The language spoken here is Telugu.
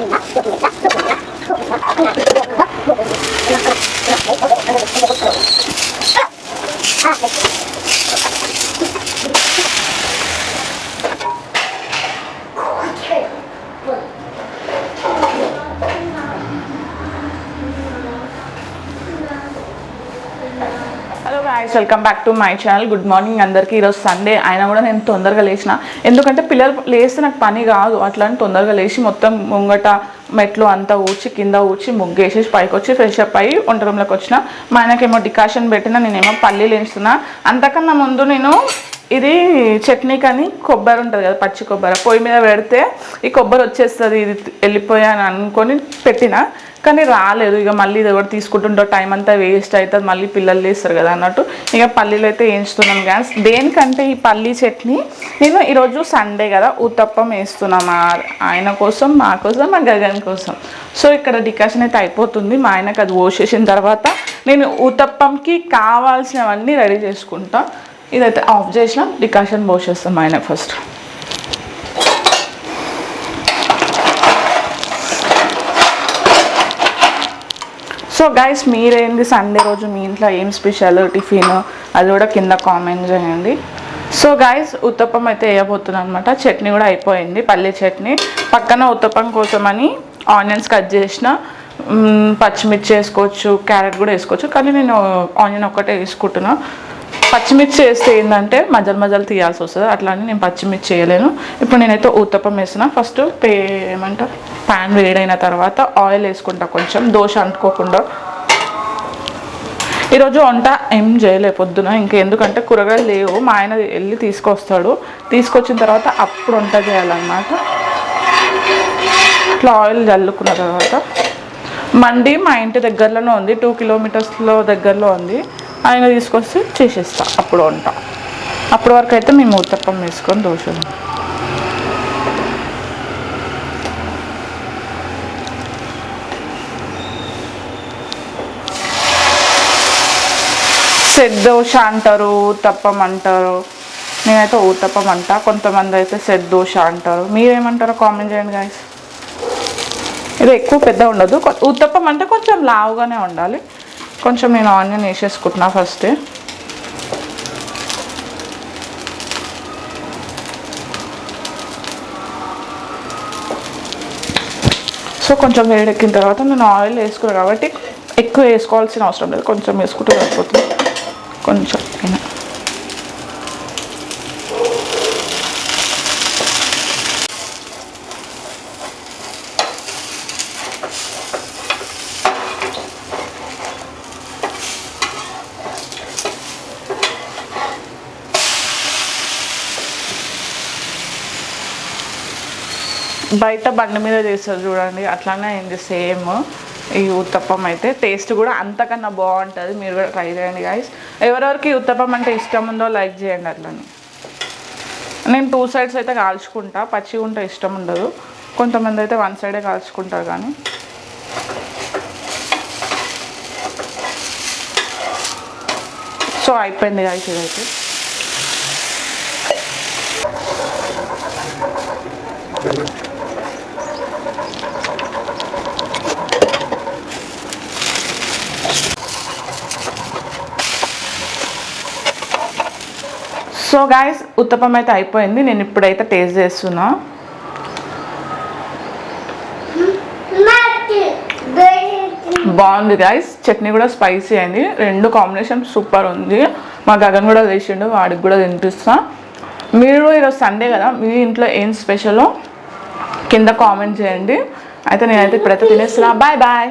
Ah! Guys welcome back to my channel good morning అందరికీ. ఈరోజు సండే అయినా కూడా నేను తొందరగా లేచిన. ఎందుకంటే పిల్లలు లేస్తే నాకు పని కాదు. అట్లా తొందరగా లేచి మొత్తం ముంగట మెట్లు అంతా ఊడ్చి కింద ఊడ్చి ముగ్గేసేసి పైకి వచ్చి ఫ్రెష్ అప్ అయ్యి వంట రూమ్లోకి వచ్చిన. మా ఆయనకేమో డికాషన్ పెట్టిన నేనేమో పల్లీలు వేస్తున్నా అంతకన్నా ముందు నేను ఇది చట్నీ కానీ కొబ్బరి ఉంటుంది కదా పచ్చి కొబ్బరి. పొయ్యి మీద పెడితే ఈ కొబ్బరి వచ్చేస్తుంది ఇది వెళ్ళిపోయాను అనుకొని పెట్టిన. కానీ రాలేదు ఇక మళ్ళీ ఇది కూడా తీసుకుంటుంటో టైం అంతా వేస్ట్ అవుతుంది మళ్ళీ పిల్లలు లేస్తారు కదా అన్నట్టు. ఇక పల్లీలు అయితే వేయించుతున్నాం గ్యాస్ దేనికంటే ఈ పల్లీ చట్నీ నేను ఈరోజు సండే కదా ఉత్తప్పం వేస్తున్నాం ఆయన కోసం మా కోసం మా గగన్ కోసం. సో ఇక్కడ డికాషన్ అయితే అయిపోతుంది. మా ఆయనకు అది పోసేసిన తర్వాత నేను ఉత్తప్పంకి కావాల్సినవన్నీ రెడీ చేసుకుంటాను ఇదైతే ఆఫ్ చేసిన డికాషన్ పోసేస్తాం ఆయన ఫస్ట్. సో గైస్ మీరేంది సండే రోజు మీ ఇంట్లో ఏం స్పెషల్ టిఫిన్ అది కూడా కింద కామెంట్ చేయండి. సో గైస్ ఉత్తప్పం అయితే వేయబోతున్నాను అనమాట చట్నీ కూడా అయిపోయింది పల్లీ చట్నీ. పక్కన ఉత్తప్పం కోసమని ఆనియన్స్ కట్ చేసిన పచ్చిమిర్చి వేసుకోవచ్చు క్యారెట్ కూడా వేసుకోవచ్చు. కానీ నేను ఆనియన్ ఒక్కటే వేసుకుంటున్నా. పచ్చిమిర్చి వేస్తే ఏంటంటే మధ్యలో మధ్యలో తీయాల్సి వస్తుంది. అట్లా అని నేను పచ్చిమిర్చి చేయలేను ఇప్పుడు నేనైతే ఊతప్పం వేసిన ఫస్ట్ పే ఏమంటారు ప్యాన్ వేడైన తర్వాత ఆయిల్ వేసుకుంటా కొంచెం. దోశ అంటుకోకుండా. ఈరోజు వంట ఏం చేయలే పొద్దున. ఇంకా ఎందుకంటే కూరగాయలు లేవు. మా ఆయన వెళ్ళి తీసుకొస్తాడు. తీసుకొచ్చిన తర్వాత అప్పుడు వంట చేయాలన్నమాట. ఇట్లా ఆయిల్ చల్లుకున్న తర్వాత. మండి మా ఇంటి దగ్గరలోనే ఉంది. టూ కిలోమీటర్స్లో దగ్గరలో ఉంది. ఆయన తీసుకొస్తే చేసేస్తా. అప్పుడు వంట. అప్పటి వరకు అయితే మేము ఉత్తప్పం వేసుకొని దోశలు. సెట్ దోశ అంటారు ఊతప్పం అంటారు. నేనైతే ఊతప్పం అంట. కొంతమంది అయితే సెట్ దోశ అంటారు. మీరేమంటారో కామెంట్ చేయండి గాయస్ ఇది ఎక్కువ పెద్ద ఉండదు. ఉత్తప్పం అంటే కొంచెం లావుగానే ఉండాలి. కొంచెం నేను ఆనియన్ వేసేసుకుంటున్నా ఫస్ట్. సో కొంచెం వేడెక్కిన తర్వాత నేను ఆయిల్ వేసుకున్నాను కాబట్టి ఎక్కువ వేసుకోవాల్సిన అవసరం లేదు. కొంచెం వేసుకుంటే సరిపోతుంది. కొంచెం అయినా బయట బండి మీద చేస్తారు చూడండి అట్లానే అయింది సేమ్ ఈ ఉత్తప్పం అయితే టేస్ట్ కూడా అంతకన్నా బాగుంటుంది. మీరు కూడా ట్రై చేయండి గాయస్ ఎవరెవరికి ఉత్తప్పం అంటే ఇష్టం ఉందో లైక్ చేయండి అట్లని. నేను టూ సైడ్స్ అయితే కాల్చుకుంటా పచ్చి ఉంటే ఇష్టం ఉండదు. కొంతమంది అయితే వన్ సైడే కాల్చుకుంటారు కానీ. సో అయిపోయింది గాయస్ ఇదైతే. సో గాయస్ ఉత్తపం అయితే అయిపోయింది. నేను ఇప్పుడైతే టేస్ట్ చేస్తున్నా. బాగుంది గాయస్ చట్నీ కూడా స్పైసీ అయింది. రెండు కాంబినేషన్ సూపర్ ఉంది. మా గగన్ కూడా వేసిండు వాడికి కూడా తినిపిస్తా. మీరు ఈరోజు సండే కదా మీ ఇంట్లో ఏం స్పెషలో కింద కామెంట్ చేయండి. అయితే నేనైతే ఇప్పుడైతే తినేస్తున్నా. Bye bye